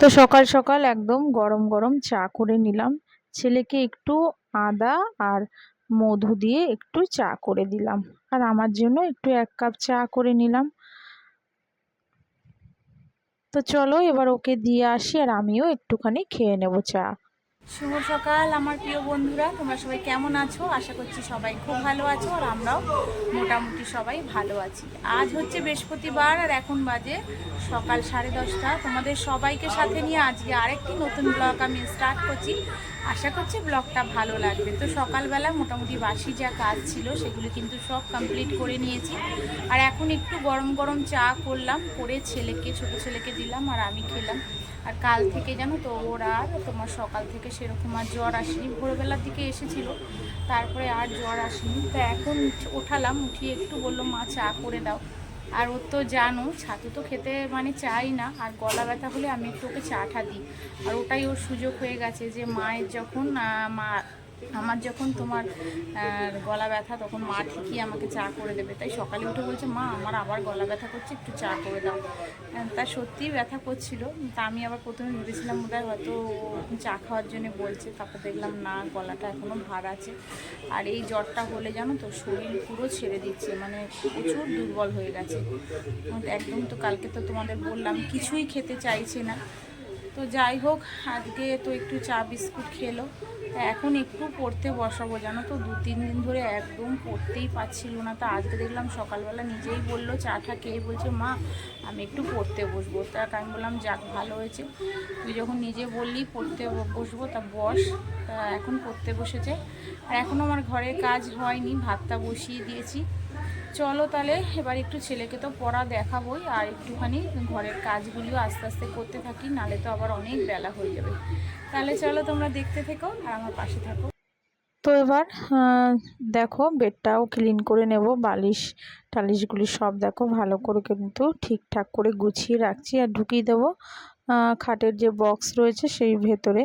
তো সকাল সকাল একদম গরম গরম চা করে নিলাম। ছেলেকে একটু আদা আর মধু দিয়ে একটু চা করে দিলাম। আর আমার জন্য একটু এক কাপ চা করে নিলাম। তো চলো এবার ওকে দিয়ে আসি আর আমিও একটুখানি খেয়ে নেব চা। শুভ সকাল, আমার প্রিয় বন্ধুরা। তোমরা সবাই কেমন আছো? আশা করছি সবাই খুব ভালো আছো আর আমরাও মোটামুটি সবাই ভালো আছি। আজ হচ্ছে বৃহস্পতিবার আর এখন বাজে সকাল সাড়ে দশটা। তোমাদের সবাইকে সাথে নিয়ে আজকে আরেকটি নতুন ব্লগ আমি স্টার্ট করছি। আশা করছি ব্লগটা ভালো লাগবে। তো সকালবেলা মোটামুটি বাসি যা কাজ ছিল সেগুলো কিন্তু সব কমপ্লিট করে নিয়েছি। আর এখন একটু গরম গরম চা করলাম, করে ছেলেকে, ছোটো ছেলেকে দিলাম আর আমি খেলাম। আর কাল থেকে জানো তো ওর আর তোমার সকাল থেকে সেরকম আর জ্বর আসেনি। ভোরবেলার দিকে এসেছিল, তারপরে আর জ্বর আসেনি। তো এখন ওঠালাম উঠিয়ে একটু বলল, মা, চা করে দাও। আর ওর তো জানো, ছাতু তো খেতে মানে চাই না, আর গলা ব্যথা হলে আমি একটু ওকে চাটা দিই। আর ওটাই ওর সুযোগ হয়ে গেছে যে মায়ের যখন মা আমার যখন তোমার গলা ব্যথা তখন মা ঠিকই আমাকে চা করে দেবে। তাই সকালে উঠে বলছে মা আমার আবার গলা ব্যথা করছে একটু চা করে দাও। আহ, তা সত্যিই ব্যথা করছিল। তা আমি আবার প্রথমে ভেবেছিলাম বোধহয় হয়তো চা খাওয়ার জন্য বলছে। তারপর দেখলাম না গলাটা এখনও ভার আছে। আর এই জ্বরটা হলে জানো তো শরীর পুরো ছেড়ে দিচ্ছে মানে প্রচুর দুর্বল হয়ে গেছে। একদম তো কালকে তো তোমাদের বললাম কিছুই খেতে চাইছে না। তো যাই হোক আজকে তো একটু চা বিস্কুট খেলো। এখন একটু পড়তে বসাবো, জানো তো? দু, তিন দিন ধরে একদম পড়তেই পারছিল না। তা আজকে দেখলাম সকালবেলা নিজেই বলল চাটা খেয়ে, বলছে, মা, আমি একটু পড়তে বসবো। তা আমি বললাম, যাক, ভালো হয়েছে। তুই যখন নিজে বললি, পড়তে বসবো, তা বস। তা এখন পড়তে বসেছে। আর এখন আমার ঘরের কাজ হয়নি, ভাতটা বসিয়ে দিয়েছি। চলো তাহলে, এবার একটু ছেলেকে তো পড়া দেখাবোই, আর একটুখানি ঘরের কাজগুলিও আস্তে আস্তে করতে থাকি, নালে তো আবার অনেক বেলা হয়ে যাবে। তাহলে চলো তোমরা দেখতে থেকো আর আমার পাশে থাকো। তো এবার দেখো, বেডটাও ক্লিন করে নেব, বালিশ টালিশগুলি সব দেখো, ভালো করে কিন্তু ঠিকঠাক করে গুছিয়ে রাখছি আর ঢুকিয়ে দেবো খাটের যে বক্স রয়েছে সেই ভেতরে।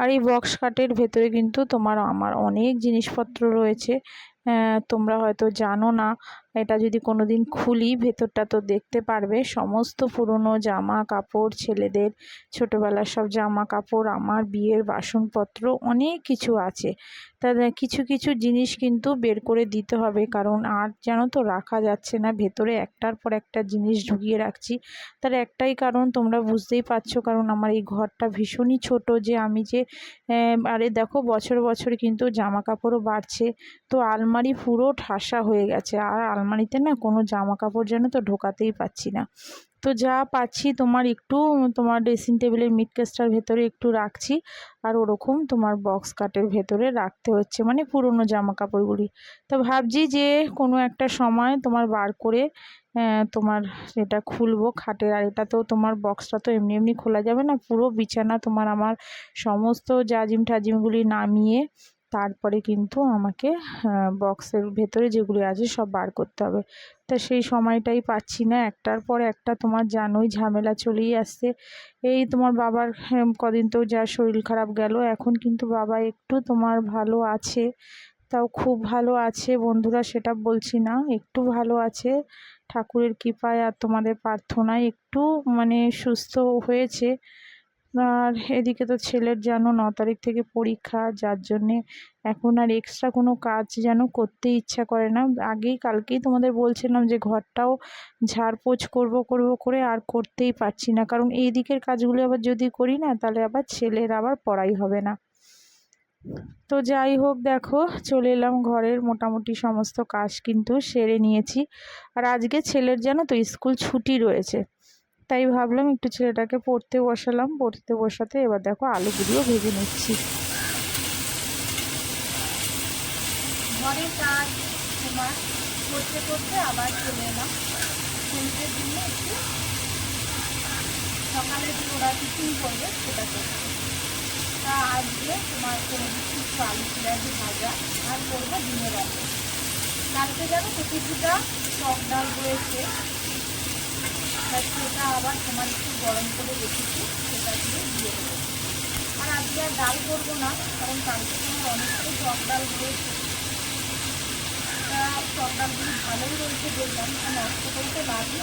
আর এই বক্স খাটের ভেতরে কিন্তু তোমার, আমার অনেক জিনিসপত্র রয়েছে তোমরা হয়তো জানো না এটা যদি কোনো দিন খুলি, ভেতরটা তো দেখতে পারবে। সমস্ত পুরনো জামা কাপড় ছেলেদের ছোটোবেলার সব জামা কাপড় আমার বিয়ের বাসনপত্র, অনেক কিছু আছে। তা কিছু কিছু জিনিস কিন্তু বের করে দিতে হবে, কারণ আর যেন তো রাখা যাচ্ছে না। ভেতরে একটার পর একটা জিনিস ঢুকিয়ে রাখছি। তার একটাই কারণ তোমরা বুঝতেই পারছ, কারণ আমার এই ঘরটা ভীষণই ছোট যে আমি যে আরে দেখো বছর বছর কিন্তু জামা কাপড়ও বাড়ছে। তো আলমারি পুরো ঠাসা হয়ে গেছে। আর আলমারিতে না কোনো জামা কাপড় যেন তো ঢোকাতেই পাচ্ছি না। তো যা পাচ্ছি তোমার একটু, তোমার ড্রেসিং টেবিলের মিড কেসটার ভেতরে একটু রাখছি। আর ওরকম তোমার বক্স কাটের ভেতরে রাখতে হচ্ছে মানে পুরনো জামা কাপড়গুলি তো ভাবছি যে কোনো একটা সময় তোমার বার করে তোমার এটা খুলবো খাটের। আর এটা তো তোমার বক্সটা তো এমনি এমনি খোলা যাবে না, পুরো বিছানা তোমার আমার সমস্ত জাজিম টাজিমগুলি নামিয়ে তারপরে কিন্তু আমাকে বক্সের ভেতরে যেগুলি আছে সব বার করতে হবে। তা সেই সময়টাই পাচ্ছি না। একটার পর একটা তোমার জানোই ঝামেলা চলেই আসছে। এই তোমার বাবার হ্যাঁ, কদিন তো যা শরীর খারাপ গেল এখন কিন্তু বাবা একটু তোমার ভালো আছে। তাও খুব ভালো আছে বন্ধুরা সেটা বলছি না। একটু ভালো আছে ঠাকুরের কৃপায় আর তোমাদের প্রার্থনায় একটু মানে সুস্থ হয়েছে। আর এদিকে তো ছেলের যেন ন তারিখ থেকে পরীক্ষা, যার জন্যে এখন আর এক্সট্রা কোনো কাজ যেন করতে ইচ্ছা করে না। আগেই কালকেই তোমাদের বলছিলাম যে ঘরটাও ঝাড়পোছ করব করব করে আর করতেই পারছি না। কারণ এই দিকের কাজগুলো আবার যদি করি না, তাহলে আবার ছেলের আবার পড়াই হবে না। তো যাই হোক, দেখো, চলে এলাম ঘরের মোটামুটি সমস্ত কাজ কিন্তু সেরে নিয়েছি। আর আজকে ছেলের যেন তো স্কুল ছুটি রয়েছে। তাই ভাবলাম একটু ছেলেটাকে পড়তে বসালাম। পড়তে বসাতে এবার দেখো আলুগুলিও ভেজে নিচ্ছি। তোমার করতে আবার সকালে সেটা তোমার আলু ভাজা আর করব ডিমের আলু কালকে তো কিছুটা টক ডাল রয়েছে। তা সেটা আবার তোমার একটু গরম করে রেখেছি, সেটা দিয়ে দিয়ে দেবো। আর আজকে আর ডাল করব না, কারণ কালকে তোমার অনেকটাই টক ডাল রয়েছে। তা টক ডালগুলি ভালোই রয়েছে আর নষ্ট করতে লাগল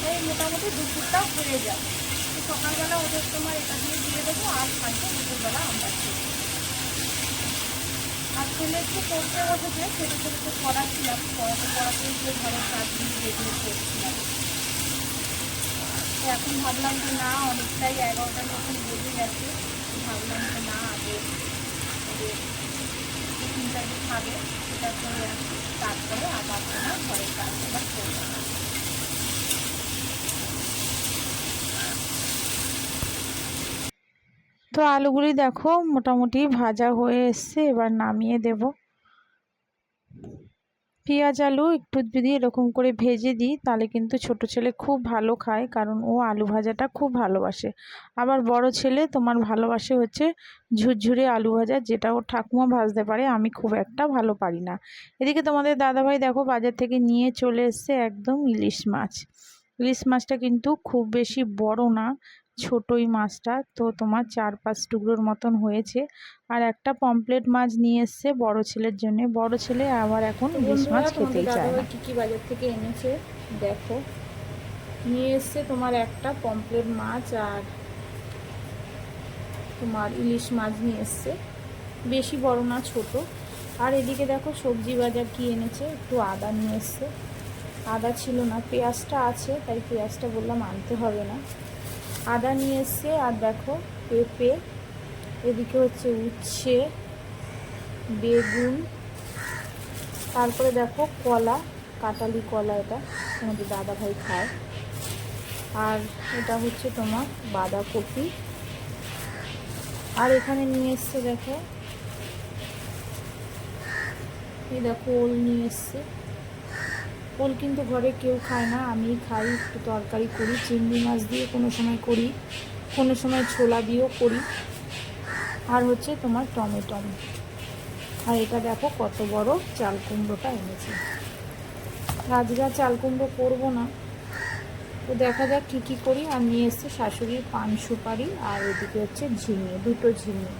তাই মোটামুটি দুপুরটা হয়ে যায় সকালবেলা ওদের তোমার এটা দিয়ে দিয়ে দেবো, আর থাকবে দুপুরবেলা আমরা আর ছেলে একটু পড়তে বসেছে ছেলে ছেলেকে পড়াচ্ছিলাম পড়াতে পড়াতে যে ধরো কাজগুলি যেগুলো করছিলাম। এখন ভাবলাম যে না, অনেকটাই এগারোটার মতন বেজে গেছে। ভাবলাম যে না, আগে টিফিনটা যে খাবে, সেটা করে তারপরে আবার তোমার ঘরের কাজ আবার করব। তো আলুগুলি দেখো, মোটামুটি ভাজা হয়ে এসছে, এবার নামিয়ে দেব। পেঁয়াজ, আলু একটু যদি এরকম করে ভেজে দিই, তাহলে কিন্তু ছোট ছেলে খুব ভালো খায়, কারণ ও আলু ভাজাটা খুব ভালোবাসে। আবার বড় ছেলে তোমার ভালোবাসে হচ্ছে ঝুরঝুরে আলু ভাজা, যেটা ও ঠাকুমা ভাজতে পারে, আমি খুব একটা ভালো পারি না। এদিকে তোমাদের দাদাভাই দেখো বাজার থেকে নিয়ে চলে এসছে একদম ইলিশ মাছ। ইলিশ মাছটা কিন্তু খুব বেশি বড় না ছোটই মাছটা। তো তোমার চার পাঁচ টুকরোর মতন হয়েছে। আর একটা পমপ্লেট মাছ নিয়ে এসছে বড় ছেলের জন্য। বড় ছেলে আবার এখন ইলিশ মাছ খেতেই চায় না। কী কী বাজার থেকে এনেছে? দেখো। নিয়ে এসছে তোমার একটা পমপ্লেট মাছ আর তোমার ইলিশ মাছ নিয়ে এসছে। বেশি বড় না ছোট। আর এদিকে দেখো সবজি বাজার কি এনেছে? একটু আদা নিয়ে এসছে। আদা ছিল না পেঁয়াজটা আছে তাই পেঁয়াজটা বললাম আনতে হবে না। আদা নিয়ে এসছে, আর দেখো পেঁপে, এদিকে হচ্ছে উচ্ছে, বেগুন, তারপরে দেখো কলা কাটালি কলা এটা তোমাদের দাদা ভাই খায়। আর এটা হচ্ছে তোমার বাঁধাকপি। আর এখানে নিয়ে এসছে দেখো, এই দেখো ওল নিয়ে এসছে। ওল কিন্তু ঘরে কেউ খায় না আমি খাই, একটু তরকারি করি, চিংড়ি মাছ দিয়ে কোনো সময় করি, কোনো সময় ছোলা দিয়েও করি। আর হচ্ছে তোমার টমেটম আর এটা দেখো কত বড় চাল কুমড়োটা এনেছে। আজকে চাল কুমড়ো করব না। তো দেখা যাক কী কী করি। আর নিয়ে এসছে শাশুড়ির পান সুপারি আর এদিকে হচ্ছে ঝিঙে, দুটো ঝিঙে।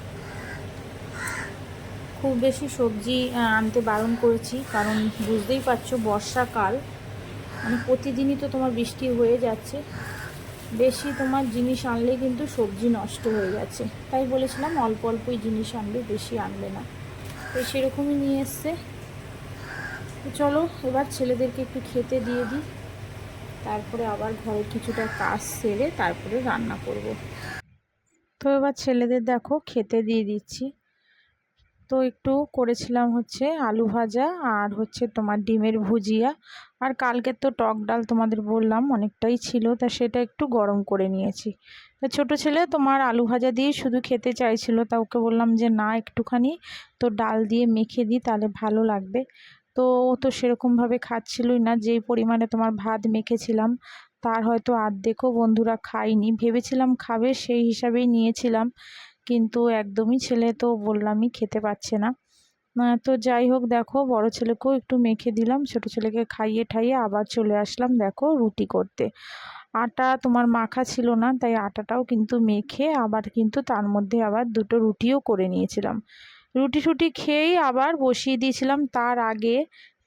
খুব বেশি সবজি আনতে বারণ করেছি। কারণ বুঝতেই পারছ, বর্ষাকাল। মানে প্রতিদিনই তো তোমার বৃষ্টি হয়ে যাচ্ছে। বেশি তোমার জিনিস আনলে কিন্তু সবজি নষ্ট হয়ে যাচ্ছে। তাই বলেছিলাম, অল্প অল্পই জিনিস আনবে, বেশি আনবে না। তো সেরকমই নিয়ে এসছে। চলো, এবার ছেলেদেরকে একটু খেতে দিয়ে দিই। তারপরে আবার ঘরের কিছুটা কাজ সেরে তারপরে রান্না করব। তো এবার ছেলেদের দেখো, খেতে দিয়ে দিচ্ছি। তো একটু করেছিলাম হচ্ছে আলু ভাজা আর হচ্ছে তোমার ডিমের ভুজিয়া। আর কালকের তো টক ডাল তোমাদের বললাম, অনেকটাই ছিল, তা সেটা একটু গরম করে নিয়েছি। তা ছোটো ছেলে তোমার আলু ভাজা দিয়ে শুধু খেতে চাইছিল, তা ওকে বললাম যে, না, একটুখানি তো ডাল দিয়ে মেখে দিই, তাহলে ভালো লাগবে। তো ও তো সেরকমভাবে খাচ্ছিলই না, যেই পরিমাণে তোমার ভাত মেখেছিলাম, তার হয়তো আর্ধেকও বন্ধুরা খায়নি। ভেবেছিলাম খাবে, সেই হিসাবেই নিয়েছিলাম। কিন্তু একদমই ছেলে তো বললামই খেতে পাচ্ছে না। তো যাই হোক দেখো, বড় ছেলেকেও একটু মেখে দিলাম, ছোট ছেলেকে খাইয়ে ঠাইয়ে আবার চলে আসলাম দেখো রুটি করতে। আটা তোমার মাখা ছিল না, তাই আটাটাও কিন্তু মেখে আবার কিন্তু তার মধ্যে আবার দুটো রুটিও করে নিয়েছিলাম। রুটি টুটি খেয়েই আবার বসিয়ে দিয়েছিলাম, তার আগে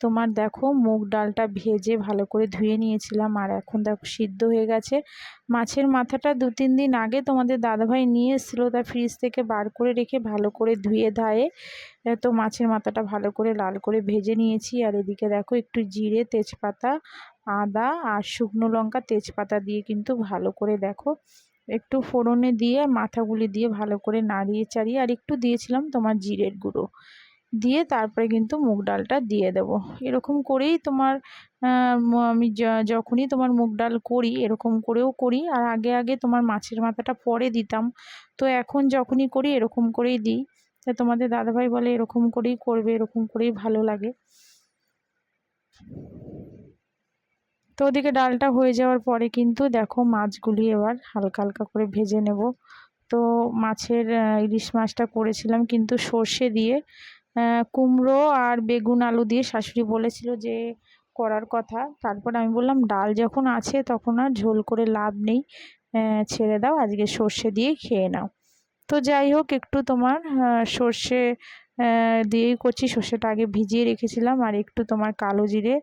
তোমার দেখো মুগ ডালটা ভেজে ভালো করে ধুয়ে নিয়েছিলাম, আর এখন দেখো সিদ্ধ হয়ে গেছে। মাছের মাথাটা দু তিন দিন আগে তোমাদের দাদাভাই নিয়ে এসেছিল, তা ফ্রিজ থেকে বার করে রেখে ভালো করে ধুয়ে ধায়ে তো মাছের মাথাটা ভালো করে লাল করে ভেজে নিয়েছি। আর এদিকে দেখো একটু জিরে, তেজপাতা, আদা আর শুকনো লঙ্কা তেজপাতা দিয়ে কিন্তু ভালো করে দেখো একটু ফোড়নে দিয়ে, মাথাগুলি দিয়ে ভালো করে নাড়িয়ে চাড়িয়ে, আর একটু দিয়েছিলাম তোমার জিরের গুঁড়ো। দিয়ে তারপরে কিন্তু মুগ ডালটা দিয়ে দেব। এরকম করেই তোমার আমি যখনই তোমার মুগ ডাল করি, এরকম করেও করি। আর আগে আগে তোমার মাছের মাথাটা পরে দিতাম। তো এখন যখনই করি, এরকম করেই দিই। তা তোমাদের দাদাভাই বলে এরকম করেই করবে, এরকম করেই ভালো লাগে। তো ওদিকে ডালটা হয়ে যাওয়ার পরে কিন্তু দেখো মাছগুলি এবার হালকা হালকা করে ভেজে নেব। তো মাছের ইলিশ মাছটা করেছিলাম কিন্তু সর্ষে দিয়ে। কুমড়ো আর বেগুন আলু দিয়ে শাশুড়ি বলেছিল যে করার কথা। তারপর আমি বললাম, ডাল যখন আছে তখন আর ঝোল করে লাভ নেই। ছেড়ে দাও, আজকে সর্ষে দিয়ে খেয়ে নাও। তো যাই হোক, একটু তোমার সর্ষে দিয়েই করছি। সর্ষেটা আগে ভিজিয়ে রেখেছিলাম আর একটু তোমার কালো জিরে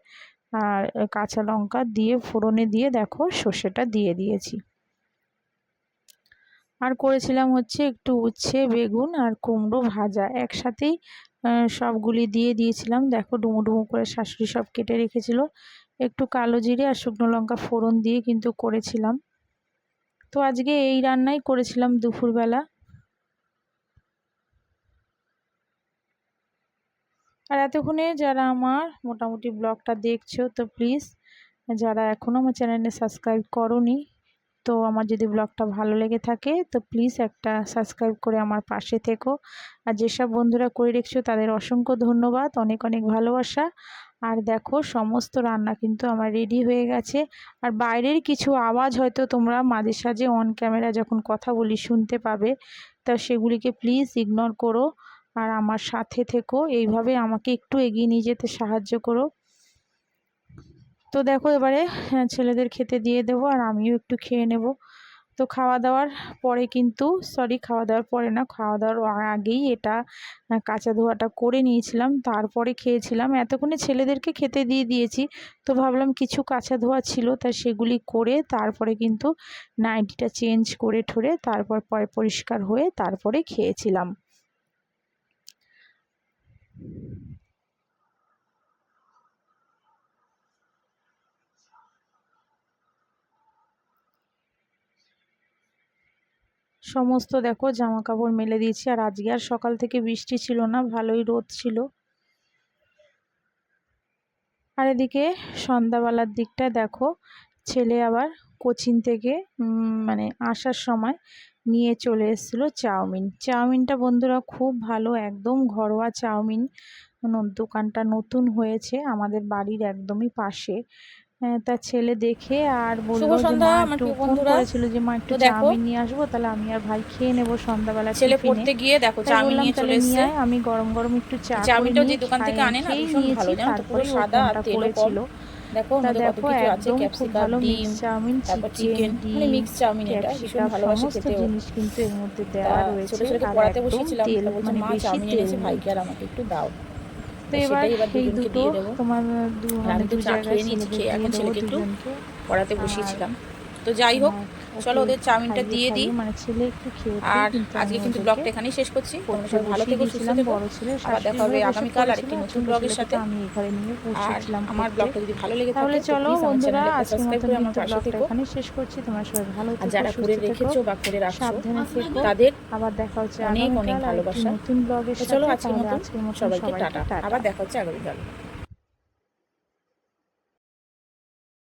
আর কাঁচা লঙ্কা দিয়ে ফোড়নে দিয়ে দেখো সর্ষেটা দিয়ে দিয়েছি। আর করেছিলাম হচ্ছে একটু উচ্ছে, বেগুন আর কুমড়ো ভাজা। একসাথেই সবগুলি দিয়ে দিয়েছিলাম। দেখো ডুমো ডুমো করে শাশুড়ি সব কেটে রেখেছিল। একটু কালো জিরে আর শুকনো লঙ্কা ফোড়ন দিয়ে কিন্তু করেছিলাম। তো আজকে এই রান্নাই করেছিলাম দুপুরবেলা। আর এতক্ষণে যারা আমার মোটামুটি ব্লগটা দেখছ, তো প্লিজ, যারা এখনও আমার চ্যানেলে সাবস্ক্রাইব করনি তো আমার যদি ব্লগটা ভালো লেগে থাকে, তো প্লিজ একটা সাবস্ক্রাইব করে আমার পাশে থেকো। আর যেসব বন্ধুরা করে রেখেছো, তাদের অসংখ্য ধন্যবাদ। অনেক অনেক ভালোবাসা। আর দেখো, সমস্ত রান্না কিন্তু আমার রেডি হয়ে গেছে। আর বাইরের কিছু আওয়াজ হয়তো তোমরা মাঝে সাঝে অন ক্যামেরা যখন কথা বলি শুনতে পাবে, তা সেগুলিকে প্লিজ ইগনোর করো। আর আমার সাথে থেকো। এইভাবে আমাকে একটু এগিয়ে নিয়ে যেতে সাহায্য করো। তো দেখো এবারে হ্যাঁ, ছেলেদের খেতে দিয়ে দেবো আর আমিও একটু খেয়ে নেব। তো খাওয়া দাওয়ার পরে কিন্তু সরি খাওয়া দাওয়ার পরে না খাওয়া দাওয়ার আগেই এটা কাঁচা ধোয়াটা করে নিয়েছিলাম। তারপরে খেয়েছিলাম। এতক্ষণে ছেলেদেরকে খেতে দিয়ে দিয়েছি। তো ভাবলাম কিছু কাঁচা ধোয়া ছিল তা সেগুলি করে তারপরে কিন্তু নাইটিটা চেঞ্জ করে ঠরে তারপর পরিষ্কার হয়ে তারপরে খেয়েছিলাম। সমস্ত দেখো জামা কাপড় মেলে দিয়েছি। আর আজকে আর সকাল থেকে বৃষ্টি ছিল না, ভালোই রোদ ছিল। আর এদিকে সন্ধ্যাবেলার দিকটা দেখো, ছেলে আবার কোচিং থেকে মানে আসার সময় নিয়ে চলে এসেছিল চাউমিন। চাউমিনটা বন্ধুরা খুব ভালো, একদম ঘরোয়া চাউমিন। দোকানটা নতুন হয়েছে, আমাদের বাড়ির একদমই পাশে। আহ, তা ছেলে দেখে আর বলল যে মা একটু ফোন বন্ধুরা। করেছিল যে মা একটু। চাউমিন নিয়ে আসব তাহলে আমি আর ভাই খেয়ে নেব সন্ধ্যাবেলা ছেলে পড়তে গিয়ে দেখো চাউমিন নিয়ে চলে এসছে। আমি গরম গরম একটু চা যে দোকান থেকে আনে না ভীষণ ভালো জানো তো? পুরো সাদা আর কম। দেখো আমাদের কত কিছু আছে ক্যাপসিকাম ডিম চাউমিন তারপর চিকেন মানে মিক্স চাউমিন এটা ভীষণ ভালোবাসে খেতে ও। জিনিস কিন্তু এর মধ্যে দেওয়া রয়েছে। ছোট আর পড়াতে একদম বসিয়েছিলাম বলছে মানে মা চাউমিন এনেছে ভাইকে আর আমাকে একটু দাও। তো এবার এই দুটো তোমার দু আমি তো দু চা খেয়ে নিয়েছি, এখন ছেলেকে একটু পড়াতে বসিয়েছিলাম। তো যাই হোক হ্যাঁ, চলো ওদের চাউমিনটা দিয়ে দিই। মানে ছেলে একটু খেয়ে আর আজকে কিন্তু ব্লগটা এখানেই শেষ করছি। তোমরা ভালো থেকো সুস্থ থেকো। বড় ছেলে আবার দেখা হবে আগামীকাল আরেকটি নতুন ব্লগের সাথে। আমি এখানে নিয়ে আর আমার ব্লগটা যদি ভালো লেগে থাকে তাহলে চলো বন্ধুরা আজকের মতন আমার ব্লগটা এখানেই শেষ করছি। তোমরা সবাই ভালো থেকো যারা করে রেখেছো বা করে রাখছো সাবধানে থেকো। তাদের আবার দেখা হচ্ছে অনেক অনেক ভালোবাসা। নতুন ব্লগের সাথে চলো আজকের মতন সবাইকে টাটা। আবার দেখা হচ্ছে আগামীকাল।